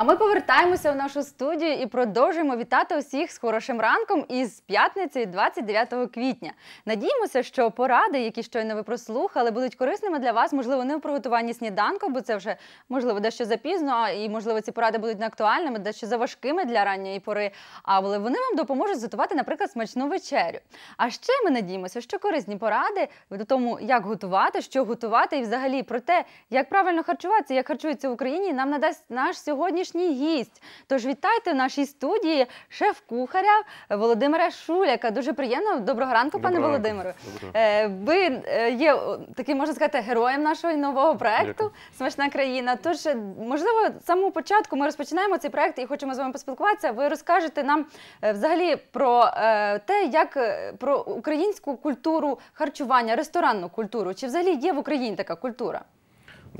А ми повертаємося в нашу студію і продовжуємо вітати усіх з хорошим ранком із п'ятниці 29 квітня. Надіємося, що поради, які щойно ви прослухали, будуть корисними для вас, можливо, не у приготуванні сніданку, бо це вже можливо дещо запізно, і можливо ці поради будуть не актуальними, дещо заважкими для ранньої пори. Але вони вам допоможуть готувати, наприклад, смачну вечерю. А ще ми надіємося, що корисні поради в тому, як готувати, що готувати, і взагалі про те, як правильно харчуватися, як харчуються в Україні, нам надасть наш сьогоднішній гість. Тож вітайте в нашій студії шеф-кухаря Володимира Шуляка. Дуже приємно. Доброго ранку, пане Доброго ранку. Володимиру. Доброго. Е, Ви е, є таким, можна сказати, героєм нашого нового проекту Смачна країна. Тож, е, можливо, з самого початку ми розпочинаємо цей проект і хочемо з вами поспілкуватися. Ви розкажете нам взагалі про те, як про українську культуру харчування, ресторанну культуру. Чи взагалі є в Україні така культура?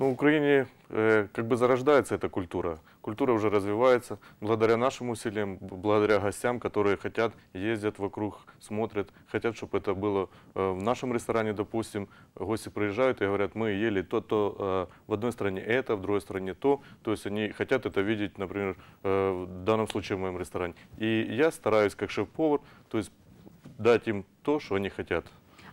Ну, в Украине э, как бы зарождается эта культура. Культура уже развивается благодаря нашим усилиям, благодаря гостям, которые хотят, ездят вокруг, смотрят, хотят, чтобы это было э, в нашем ресторане, допустим. Гости приезжают и говорят, мы ели то-то, э, в одной стране это, в другой стране то. То есть они хотят это видеть, например, э, в данном случае в моем ресторане. И я стараюсь, как шеф-повар, то есть дать им то, что они хотят.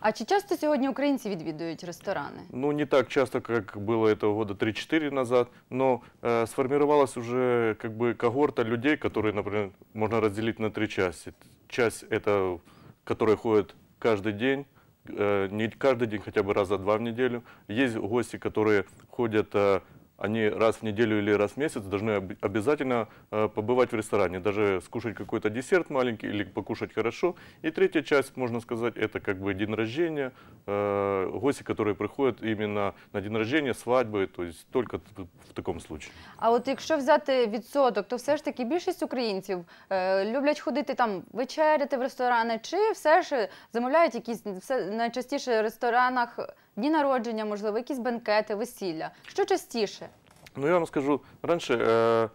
А чи часто сьогодні українці відвідують ресторани? Ну, не так часто, как было это года 3-4 назад, но э, сформировалась уже как бы когорта людей, которые, например, можно разделить на три части. Часть это, которые ходят каждый день, э, не каждый день, хотя бы раза два в неделю. Есть гости, которые ходят, э, они раз в неделю или раз в месяц должны об- обязательно э, побывать в ресторане, даже скушать какой-то десерт маленький или покушать хорошо. И третья часть, можно сказать, это как бы день рождения, э, гости, которые приходят именно на день рождения, свадьбы, то есть только т- в таком случае. А от якщо взяти відсоток, то все ж таки більшість українців е, люблять ходити там вечеряти в ресторани, чи все ж замовляють якісь все найчастіше в ресторанах дні народження, можливо, якісь бенкети, весілля. Що частіше? Ну, я вам скажу, раньше э,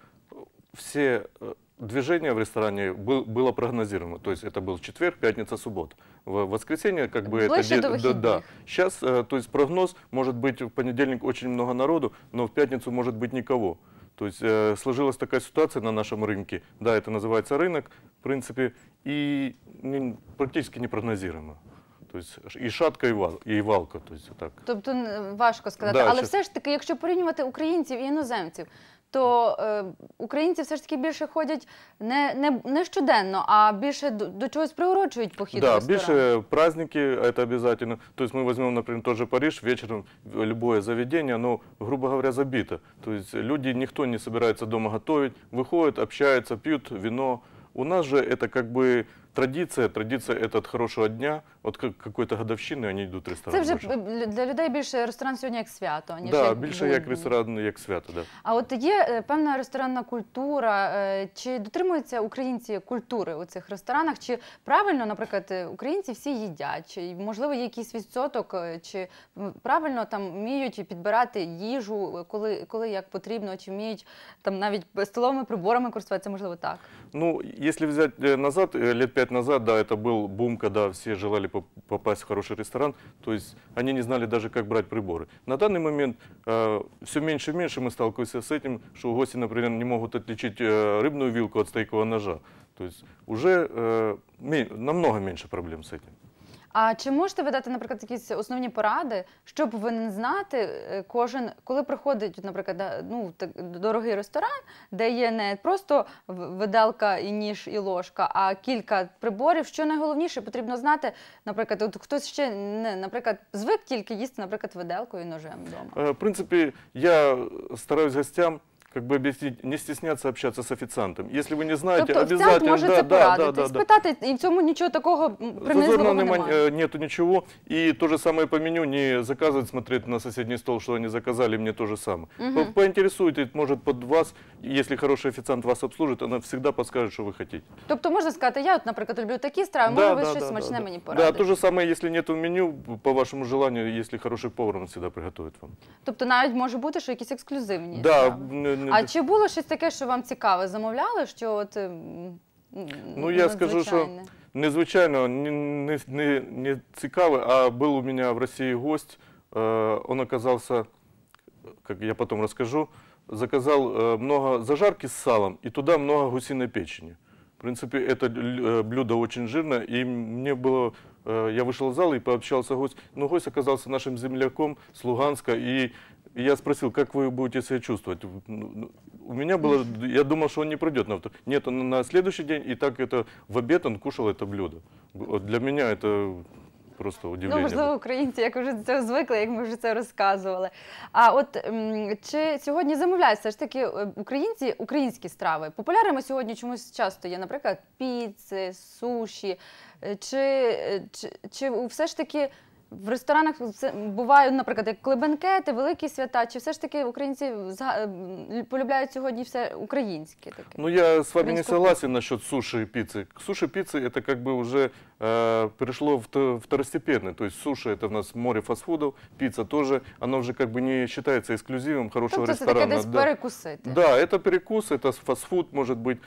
все э, движения в ресторане был- было прогнозируемо. То есть это был четверг, пятница, суббота. В воскресенье как бы это... Ближе де- до да, да. выходных. Сейчас, э, то есть прогноз, может быть в понедельник очень много народу, но в пятницу может быть никого. То есть э, сложилась такая ситуация на нашем рынке. Да, это называется рынок, в принципе, и не- практически непрогнозируемо. То есть и шатка, и, вал, и валка. То есть вот так. Тобто н- важко сказати. Да, Але ще- все ж таки, якщо порівнювати українців і іноземців, то е, українці все ж таки більше ходять не, не, не щоденно, а більше до, до чогось приурочують похід Да, в ресторан. больше праздники, это обязательно. То есть мы возьмем, например, тот же Париж, вечером в- любое заведение, оно, грубо говоря, забито. То есть люди, никто не собирается дома готовить, выходят, общаются, пьют вино. У нас же это как бы традиция, традиция это от хорошего дня, от как- какой-то годовщины они идут в Це ресторан. вже больше. б- для людей більше ресторан сьогодні як свято, ніж Да, як більше як будні. ресторан, як свято, да. А от є е, певна ресторанна культура. е, Чи дотримуються українці культури у цих ресторанах? Чи правильно, наприклад, е, українці всі їдять? Чи можливо є якийсь відсоток, е, чи м, правильно там вміють підбирати їжу, е, коли, коли як потрібно, чи вміють там навіть столовими приборами користуватися? Можливо, так. Ну, если взять э, назад, э, лет пять назад, да, это был бум, когда все желали поп- попасть в хороший ресторан, то есть они не знали даже, как брать приборы. На данный момент все меньше и меньше мы сталкиваемся с этим, что гости, например, не могут отличить э, рыбную вилку от стейкового ножа. То есть уже э, ме- намного меньше проблем с этим. А чи можете ви дати, наприклад, якісь основні поради, що повинен знати е, кожен, коли приходить, наприклад, ну, так, дорогий ресторан, де є не просто виделка і ніж і ложка, а кілька приборів. Що найголовніше потрібно знати, наприклад, от хтось ще не, наприклад, звик тільки їсти, наприклад, виделкою і ножем вдома. Э, В принципе, я стараюсь гостям как бы объяснить, не стесняться общаться с официантом. Если вы не знаете, тобто офіціант обязательно... може да, це да, да, порадити, да, да. спитати, і в цьому нічого такого м, принизливого Зазорного немає. нема- э, нету ничего. И то же самое по меню, не заказывать, смотреть на соседний стол, что они заказали, мне то же самое. По- Поинтересуйтесь, может, под вас, если хороший официант вас обслужит, она всегда подскажет, что вы хотите. Тобто можна сказати, я, от, наприклад, люблю такі страви, може ви щось смачне да. мені Да, порадите. то же самое, если нет в меню, по вашему желанию, если хороший повар, он всегда приготовит вам. Тобто навіть може бути, що якісь ексклюзивні. Да, страви. н- н- А чи було щось таке, що вам цікаве? Замовляли, що от м, м, Ну, я скажу, що надзвичайне? Незвичайно, не, не, не, не цікавий, а был у меня в России гость, э, он оказался, как я потом расскажу, заказал э, много зажарки с салом и туда много гусиной печени. В принципе, это л- э, блюдо очень жирное, и мне было... э, Я вышел в зал и пообщался с гостем. Но гость оказался нашим земляком с Луганска, и я спросил, как вы будете себя чувствовать. Ну, ну, У меня было... Я думал, что он не придет на втор- Нет, он на следующий день, и так это в обед он кушал это блюдо. Вот Для меня это просто удивление. Ну, было. можливо, українці як вже до цього звикли, як ми вже це розказували. А от м, чи сьогодні замовляють все ж таки е, українці українські страви? Популярними сьогодні чомусь часто є, наприклад, піци, суші. Е, Чи, е, чи, чи у- все ж таки в ресторанах це бувають, наприклад, як коли бенкети, великі свята, чи все ж таки українці зга- м, полюбляють сьогодні все українське таке? Ну, я с вами не Украинскую согласен насчет суши и пиццы. Суши пиццы это как бы уже э, перешло в то- второстепенно. То есть суши это у нас море фастфудов, пицца тоже, оно уже как бы не считается эксклюзивом хорошего Тобто це таке ресторана. десь да. перекусити. Да, это перекус, это фастфуд может быть.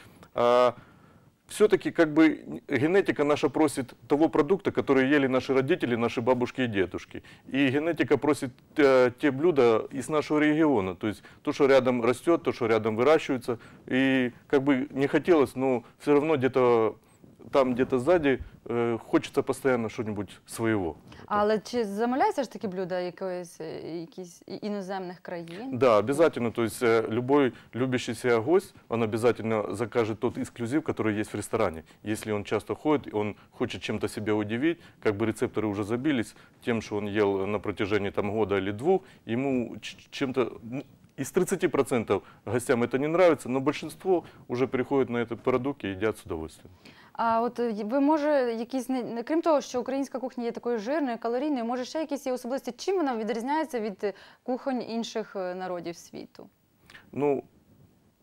Все-таки как бы генетика наша просит того продукта, который ели наши родители, наши бабушки и дедушки. И генетика просит э, те блюда из нашего региона. То есть то, что рядом растет, то, что рядом выращивается. И как бы не хотелось, но все равно где-то там, где-то сзади э, хочется постоянно что-нибудь своего. Але чи замовляються ж такі блюда якоїсь е, якісь і- іноземних країн? Да, обязательно. То есть э, любой любящий себя гость, он обязательно закажет тот эксклюзив, который есть в ресторане. Если он часто ходит, и он хочет чем-то себя удивить, как бы рецепторы уже забились тем, что он ел на протяжении там, года или двух, ему ч- чем-то... м, Из 30% гостям это не нравится, но большинство уже переходит на этот продукт и едят с удовольствием. А от е, ви може якісь не не- крім того, що українська кухня є такою жирною, калорійною, може ще якісь є особливості? Чим вона відрізняється від е, кухонь інших е, народів світу? Ну,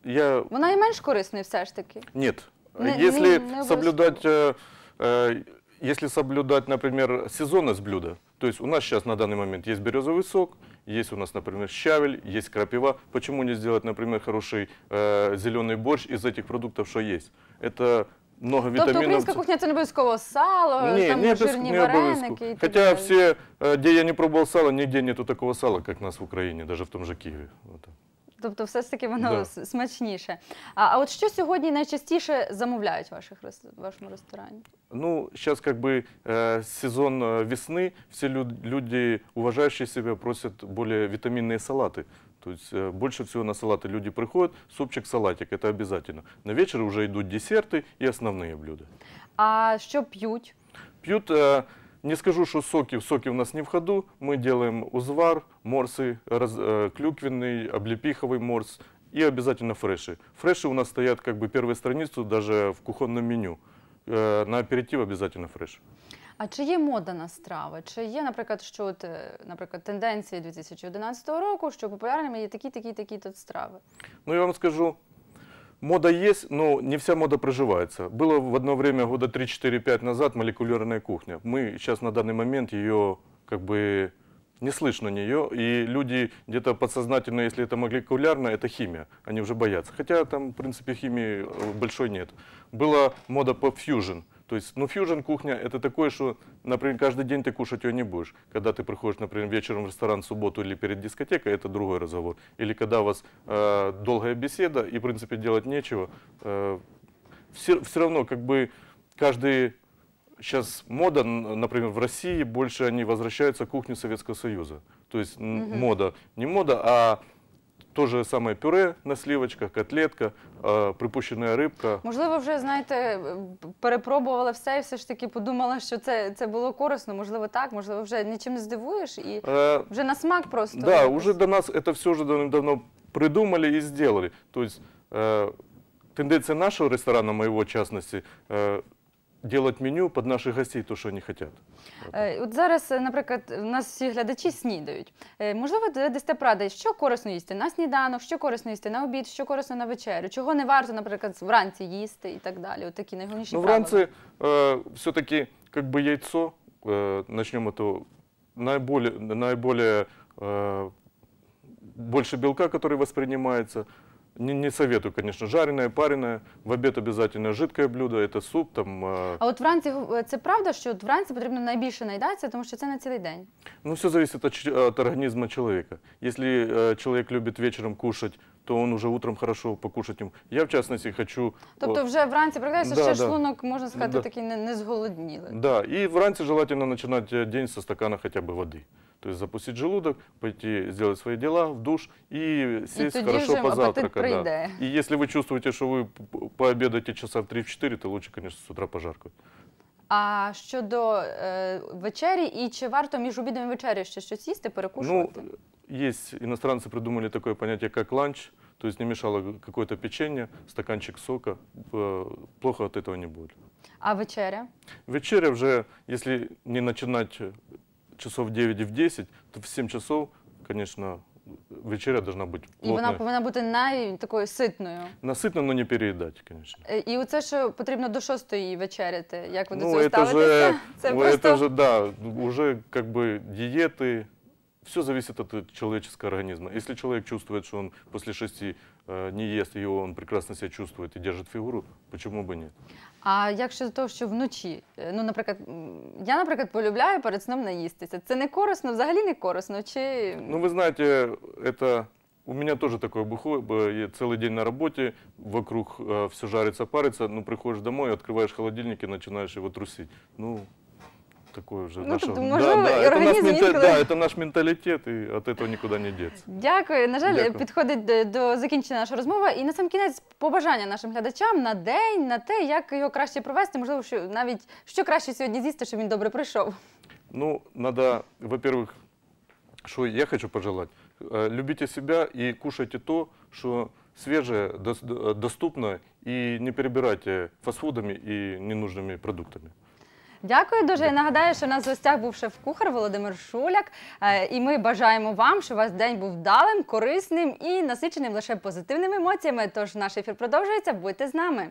я Вона і менш корисною все ж таки. Нет. Не- если не- не соблюдать, э, э, если соблюдать, например, сезонность блюда, то есть у нас сейчас на данный момент есть березовый сок, есть у нас, например, щавель, есть крапива. Почему не сделать, например, хороший э, зеленый борщ из этих продуктов, что есть? Это много Тобто витаминов. українська кухня це не обов'язково сало, Не, там не, без- жирні не вареники обовязково. і так Хотя далі. все, э, где я не пробовал сала, нигде нету такого сала, как у нас в Украине, даже в том же Киеве. Вот так. Тобто, все ж таки воно Да. с- смачніше. А, а от що сьогодні найчастіше замовляють в ваших рес- в вашому ресторані? Ну, сейчас как бы э, сезон э, весны, все лю- люди, уважающие себя, просят более витаминные салаты. То есть э, больше всего на салаты люди приходят, супчик, салатик, это обязательно. На вечер уже идут десерты и основные блюда. А що п'ють? Пьют, э, не скажу, что соки, соки у нас не в ходу, мы делаем узвар, морсы, раз- э, клюквенный, облепиховый морс и обязательно фреши. Фреши у нас стоят как бы первой страницу даже в кухонном меню. Э, На аперитив обязательно фреш. А чи є мода на страви? Чи є, наприклад, що от, е, наприклад, тенденції 2011 року, що популярними є такі, такі, такі тут страви? Ну, я вам скажу, мода есть, но не вся мода проживается. Было в одно время, года 3-4-5 назад, молекулярная кухня. Мы сейчас на данный момент ее как бы не слышно нее, и люди где-то подсознательно, если это молекулярно, это химия, они уже боятся. Хотя там, в принципе, химии э, большой нет. Была мода по фьюжн, То есть, ну, фьюжн кухня это такое, что, например, каждый день ты кушать ее не будешь. Когда ты приходишь, например, вечером в ресторан в субботу или перед дискотекой, это другой разговор. Или когда у вас э, долгая беседа и, в принципе, делать нечего, все, все равно как бы каждый сейчас мода, например, в России больше они возвращаются к кухне Советского Союза. То есть Мгм. мода, не мода, а то же самое пюре на сливочках, котлетка, э, припущенная рыбка. Можливо, вже знаєте, е, перепробували все і все ж таки подумала, що це, це було корисно. Можливо, так, можливо, вже нічим не здивуєш і Э, вже на смак просто. Да, якось. уже до нас это все уже давно придумали и сделали. То есть э, тенденция нашего ресторана, моего в частности, э, делать меню под наших гостей, то, что они хотят. Е, От зараз, е, наприклад, у нас всі глядачі снідають. Е, Можливо, ви дасте поради, що корисно їсти на сніданок, що корисно їсти на обід, що корисно на вечерю, чого не варто, наприклад, вранці їсти і так далі. От такі найголовніші Ну, правила. вранцы э, все-таки как бы яйцо, э, начнем это, наиболее, наиболее э, больше белка, который воспринимается. Не, не советую, конечно, жареное, пареное. В обед обязательно жидкое блюдо, это суп, там, э, А от вранці гу- це правда, що от вранці потрібно найбільше наїдатися, тому що це на цілий день. Ну, все зависит от, ч- от организма человека. Если э, человек любит вечером кушать то он уже утром хорошо покушать им. Я, в частности, хочу... Тобто вот, вже вранці прокидаєшся, Да, ще да. шлунок, можна сказати, Да. такий не, не зголодніли. Да, и вранце желательно начинать э, день со стакана хотя бы воды. То есть запустить желудок, пойти сделать свои дела в душ и сесть тоді хорошо вже апетит позавтракать. прийде. Да. И если вы чувствуете, что вы п- пообедаете часа в 3-4, то лучше, конечно, с утра пожаркать. А щодо е, вечері, і чи варто між обідом і вечерею ще щось їсти, Ну, перекушувати? есть иностранцы придумали такое понятие, как ланч, то есть не мешало какое-то печенье, стаканчик сока, э, плохо от этого не будет. А вечеря? Вечеря уже, если не начинать часов 9 и в 10, то в 7 часов, конечно, вечеря должна быть І вона плотная. повинна бути най такою ситною. Насытно, но не переедать, конечно. Е, І оце, що потрібно до шостої вечеряти. Як ви до Ну, цього это ставитеся? же, Це это просто же, да, уже как бы диеты, все зависит от э, человеческого организма. Если человек чувствует, что он после шести э, не ест, и он прекрасно себя чувствует и держит фигуру, почему бы нет? А як щодо того, що вночі? Е, Ну, наприклад, м, я, наприклад, полюбляю перед сном наїстися. Це не корисно, взагалі не корисно. Чи Ну, вы знаете, это у меня тоже такое бухое, б- я целый день на работе, вокруг все жарится, парится, ну, приходишь домой, открываешь холодильник и начинаешь его трусить. Ну, такое уже Ну, наше... тобто, да, можливо, да, і это наш організм мента- інколи- да, это наш менталитет, и от этого никуда не деться. Дякую. На жаль, Дякую. підходить до, до закінчення наша розмова. І на сам кінець побажання нашим глядачам на день, на те, як його краще провести. Можливо, що навіть що краще сьогодні з'їсти, щоб він добре прийшов. Ну, надо, во-первых, что я хочу пожелать, э, любите себя и кушайте то, что свежее, дос- д- доступно, и не перебирайте фастфудами и ненужными продуктами. Дякую дуже. Я нагадаю, що у нас в гостях був шеф-кухар Володимир Шуляк. Е, І ми бажаємо вам, щоб ваш день був вдалим, корисним і насиченим лише позитивними емоціями. Тож наш ефір продовжується. Будьте з нами.